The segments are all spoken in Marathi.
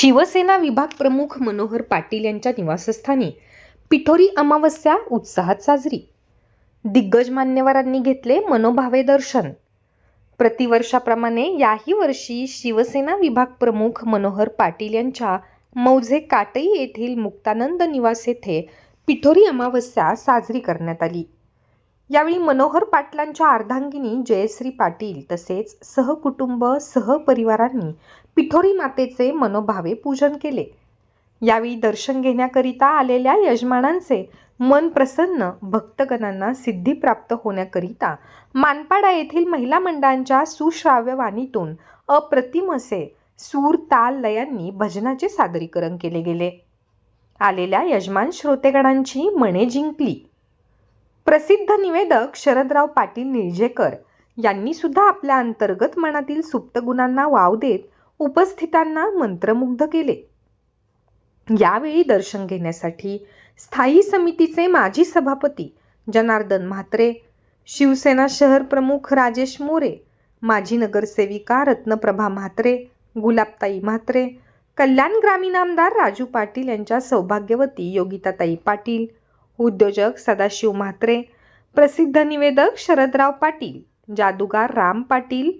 शिवसेना विभाग प्रमुख मनोहर पाटील यांच्या निवासस्थानी पिठोरी अमावस्या उत्साहात साजरी. दिग्गज मान्यवरांनी घेतले मनोभावे दर्शन. प्रतिवर्षाप्रमाणे याही वर्षी शिवसेना विभाग प्रमुख मनोहर पाटील यांच्या मौजे काटई येथील मुक्तानंद निवास येथे पिठोरी अमावस्या साजरी करण्यात आली. यावेळी मनोहर पाटलांच्या अर्धांगिनी जयश्री पाटील तसेच सहकुटुंब सहपरिवारांनी पिठोरी मातेचे मनोभावे पूजन केले. यावेळी दर्शन घेण्याकरिता आलेल्या यजमानांचे मन प्रसन्न भक्तगणांना सिद्धी प्राप्त होण्याकरिता मानपाडा येथील महिला मंडळांच्या सुश्राव्य वाणीतून अप्रतिम असे सूर ताल लयांनी भजनाचे सादरीकरण केले गेले. आलेल्या यजमान श्रोतेगणांची मने जिंकली. प्रसिद्ध निवेदक शरदराव पाटील निळजेकर यांनी सुद्धा आपल्या अंतर्गत मनातील सुप्त गुणांना वाव देत उपस्थितांना मंत्रमुग्ध केले. यावेळी दर्शन घेण्यासाठी स्थायी समितीचे माजी सभापती जनार्दन म्हात्रे शिवसेना शहर प्रमुख राजेश मोरे माजी नगरसेविका रत्नप्रभा म्हात्रे गुलाबताई म्हात्रे कल्याण ग्रामीण आमदार राजू पाटील यांच्या सौभाग्यवती योगिताताई पाटील उद्योजक सदाशिव म्हात्रे प्रसिद्ध निवेदक शरदराव पाटील जादूगार राम पाटील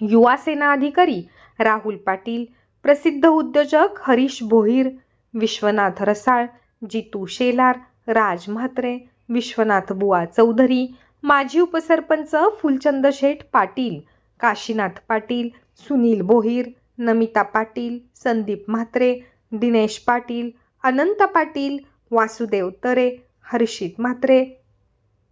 युवा सेना अधिकारी राहुल पाटील प्रसिद्ध उद्योजक हरीश भोईर विश्वनाथ रसाळ जितू शेलार राज म्हात्रे विश्वनाथ बुवा चौधरी माजी उपसरपंच फुलचंद शेठ पाटील काशीनाथ पाटील सुनील भोईर नमिता पाटील संदीप म्हात्रे दिनेश पाटील अनंत पाटील वासुदेव तरे हर्षित म्हात्रे.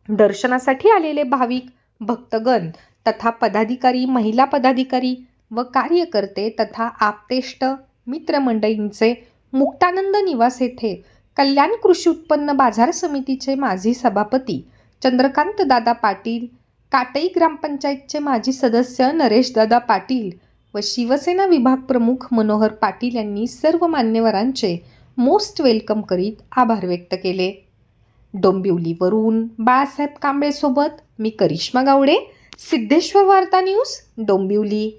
दर्शनासाठी आलेले भाविक भक्तगण तथा पदाधिकारी महिला पदाधिकारी व कार्यकर्ते तथा आपतेष्ट मित्रमंडळींचे मुक्तानंद निवास येथे कल्याण कृषी उत्पन्न बाजार समितीचे माजी सभापती चंद्रकांत दादा पाटील काटई ग्रामपंचायतचे माजी सदस्य नरेश दादा पाटील व शिवसेना विभाग प्रमुख मनोहर पाटील यांनी सर्व मान्यवरांचे मोस्ट वेलकम करीत आभार व्यक्त केले. डोंबिवलीवरून बाळासाहेब कांबळेसोबत मी करिश्मा गावडे सिद्धेश्वर वार्ता न्यूज डोंबिवली.